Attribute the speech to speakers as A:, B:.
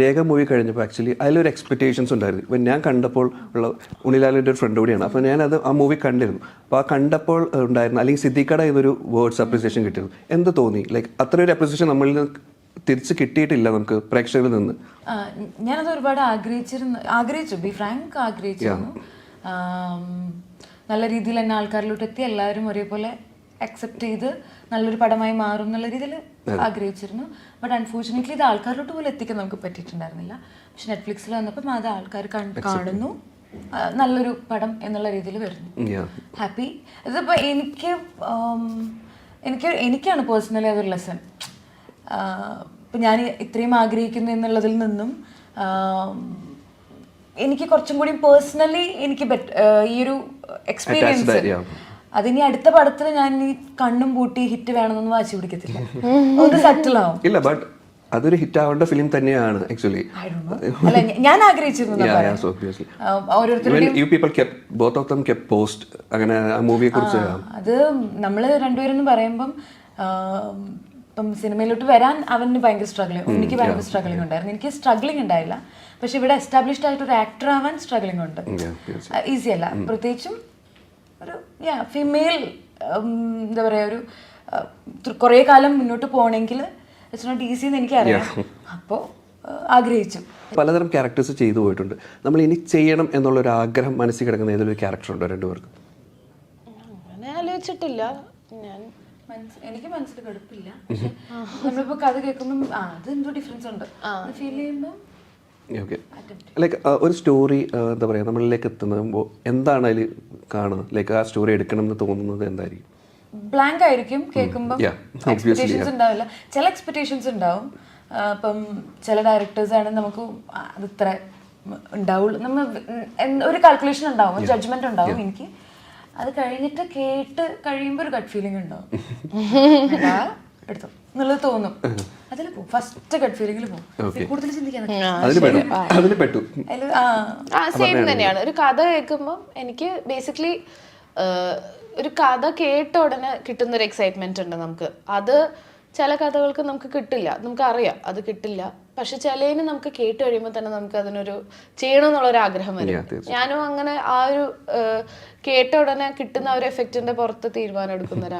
A: രേഖ movie കഴിഞ്ഞപ്പോൾ actually അതിലൊരു expectations ഉണ്ടായിരുന്നു. ഇപ്പം ഞാൻ കണ്ടപ്പോൾ ഉള്ള ഉണ്ണിലാലിന്റെ ഒരു ഫ്രണ്ട് കൂടിയാണ്. അപ്പോൾ ഞാനത് ആ മൂവി കണ്ടിരുന്നു. അപ്പോൾ ആ കണ്ടപ്പോൾ ഉണ്ടായിരുന്ന. അല്ലെങ്കിൽ സിദ്ദിഖയുടെ ഇതൊരു വേർഡ്സ് അപ്രിസിയേഷൻ കിട്ടിയിരുന്നു. എന്ത് തോന്നി? ലൈക്ക് അത്ര ഒരു അപ്രിസിയേഷൻ നമ്മളിൽ നിന്ന് തിരിച്ച് കിട്ടിയിട്ടില്ല നമുക്ക് പ്രേക്ഷകരിൽ നിന്ന്.
B: ഞാനത് ഒരുപാട് ആഗ്രഹിച്ചിരുന്നു. ആഗ്രഹിച്ചു. ബി ഫ്രാങ്ക് ആഗ്രഹിച്ചിരുന്നു. നല്ല രീതിയിൽ തന്നെ ആൾക്കാരിലോട്ട് എത്തി എല്ലാവരും ഒരേപോലെ അക്സെപ്റ്റ് ചെയ്ത് നല്ലൊരു പടമായി മാറും എന്നുള്ള രീതിയിൽ ആഗ്രഹിച്ചിരുന്നു. ബട്ട് അൺഫോർച്ചുനേറ്റ്ലി ഇത് ആൾക്കാരിലോട്ട് പോലും എത്തിക്കാൻ നമുക്ക് പറ്റിയിട്ടുണ്ടായിരുന്നില്ല. പക്ഷെ നെറ്റ്ഫ്ലിക്സിൽ വന്നപ്പം അത് ആൾക്കാർ കാണുന്നു. നല്ലൊരു പടം എന്നുള്ള രീതിയിൽ വരുന്നു. ഹാപ്പി ഇതിപ്പോൾ എനിക്ക് എനിക്ക് എനിക്കാണ് പേഴ്സണലി അതൊരു ലെസൺ ഇപ്പം ഞാൻ ഇത്രയും ആഗ്രഹിക്കുന്നു എന്നുള്ളതിൽ നിന്നും എനിക്ക് കുറച്ചും കൂടി പേഴ്സണലി എനിക്ക് ഈ ഒരു എക്സ്പീരിയൻസ്. അതിനി അടുത്ത പടത്തിൽ ഞാൻ ഈ കണ്ണും പൂട്ടി ഹിറ്റ് വേണമെന്നൊന്നും വാശി പിടിക്കത്തില്ല. ഒന്ന് സെറ്റിൽ ആവും.
A: ഇല്ല ബട്ട് അതൊരു ഹിറ്റ് ആവേണ്ട ഫിലിം തന്നെയാണ് ആക്ച്വലി.
B: അല്ല ഞാൻ ആഗ്രഹിച്ചിരുന്നു
A: പോസ്റ്റ് അങ്ങനെ ആ മൂവിയെ കുറിച്ച്.
B: അത് നമ്മൾ രണ്ടുപേരും പറയുമ്പം ഇപ്പം സിനിമയിലോട്ട് വരാൻ അവന് ഭയങ്കര സ്ട്രഗ്ലിംഗ് എനിക്ക് ഭയങ്കര സ്ട്രഗ്ലിംഗ് ഉണ്ടായിരുന്നു. എനിക്ക് സ്ട്രഗ്ലിംഗ് ഉണ്ടായില്ല. പക്ഷെ ഇവിടെ എസ്റ്റാബ്ലിഷ്ഡ് ആയിട്ട് ഒരു ആക്ടർ ആവാൻ സ്ട്രഗ്ലിംഗ് ഉണ്ട്. ഈസിയല്ല പ്രത്യേകിച്ചും യാ ഫിമെയിൽ എന്താ പറയുക ഒരു കുറേ കാലം മുന്നോട്ട് പോകണമെങ്കിൽ ഇറ്റ്സ് നോട്ട് ഈസി എന്ന് എനിക്കറിയാം. അപ്പോൾ ആഗ്രഹിച്ചു.
A: പലതരം ക്യാരക്ടേഴ്സ് ചെയ്തു പോയിട്ടുണ്ട്. നമ്മൾ ഇനി ചെയ്യണം എന്നുള്ള ഒരു ആഗ്രഹം മനസ്സിൽ കിടക്കുന്ന ഏതൊരു ക്യാരക്ടർ ഉണ്ടോ രണ്ടുപേർക്കും?
C: അങ്ങനെ ആലോചിച്ചിട്ടില്ല. ഞാൻ
B: എനിക്ക് മനസ്സിൽ കടുപ്പില്ല. നമ്മളിപ്പോ കഥ കേൾക്കുമ്പോൾ അത് എന്തോ ഡിഫറൻസ് ഉണ്ട് ഫീൽ ചെയ്യുമ്പോൾ
A: ഓക്കെ ലൈക്ക് ഒരു സ്റ്റോറി എന്താ പറയുക നമ്മളിലേക്ക് എത്തുമ്പോൾ എന്താണ് അതിൽ കാണുന്നത്. ലൈക്ക് ആ സ്റ്റോറി എടുക്കണം എന്ന് തോന്നുന്നത് എന്തായിരിക്കും?
B: ബ്ലാങ്ക് ആയിരിക്കും കേൾക്കുമ്പോൾ എക്സ്പെക്ടേഷൻസ് ഉണ്ടാവില്ല. ചില എക്സ്പെക്ടേഷൻസ് ഉണ്ടാവും. അപ്പം ഇപ്പം ചില ഡയറക്ടേഴ്സ് ആണ് നമുക്ക് അതിത്ര അത് ഉണ്ടാവുള്ളൂ. നമ്മ ഒരു കാൽക്കുലേഷൻ ഉണ്ടാവും ഒരു ജഡ്ജ്മെന്റ് ഉണ്ടാവും എനിക്ക്. അത് കഴിഞ്ഞിട്ട് കേട്ട് കഴിയുമ്പോൾ ഒരു ഗട്ട് ഫീലിംഗ് ഉണ്ടാവും. എടുത്തോ എന്നുള്ളത് തോന്നും. അതിൽ പോകും ഫസ്റ്റ് ഫീലിംഗിൽ പോകും കൂടുതൽ ചിന്തിക്കാൻ
C: സെയിം തന്നെയാണ്. ഒരു കഥ കേൾക്കുമ്പോൾ എനിക്ക് ബേസിക്കലി ഒരു കഥ കേട്ട ഉടനെ കിട്ടുന്ന ഒരു എക്സൈറ്റ്മെന്റ് ഉണ്ട് നമുക്ക്. അത് ചില കഥകൾക്ക് നമുക്ക് കിട്ടില്ല. നമുക്ക് അറിയാം അത് കിട്ടില്ല. പക്ഷെ ചിലതിന് നമുക്ക് കേട്ട് കഴിയുമ്പോൾ തന്നെ നമുക്ക് അതിനൊരു ചെയ്യണം എന്നുള്ളൊരു ആഗ്രഹം വരും. ഞാനും അങ്ങനെ ആ ഒരു കേട്ട ഉടനെ കിട്ടുന്ന ഒരു എഫക്റ്റിന്റെ പുറത്ത് തീരുമാനം എടുക്കുന്ന ഒരാളാണ്.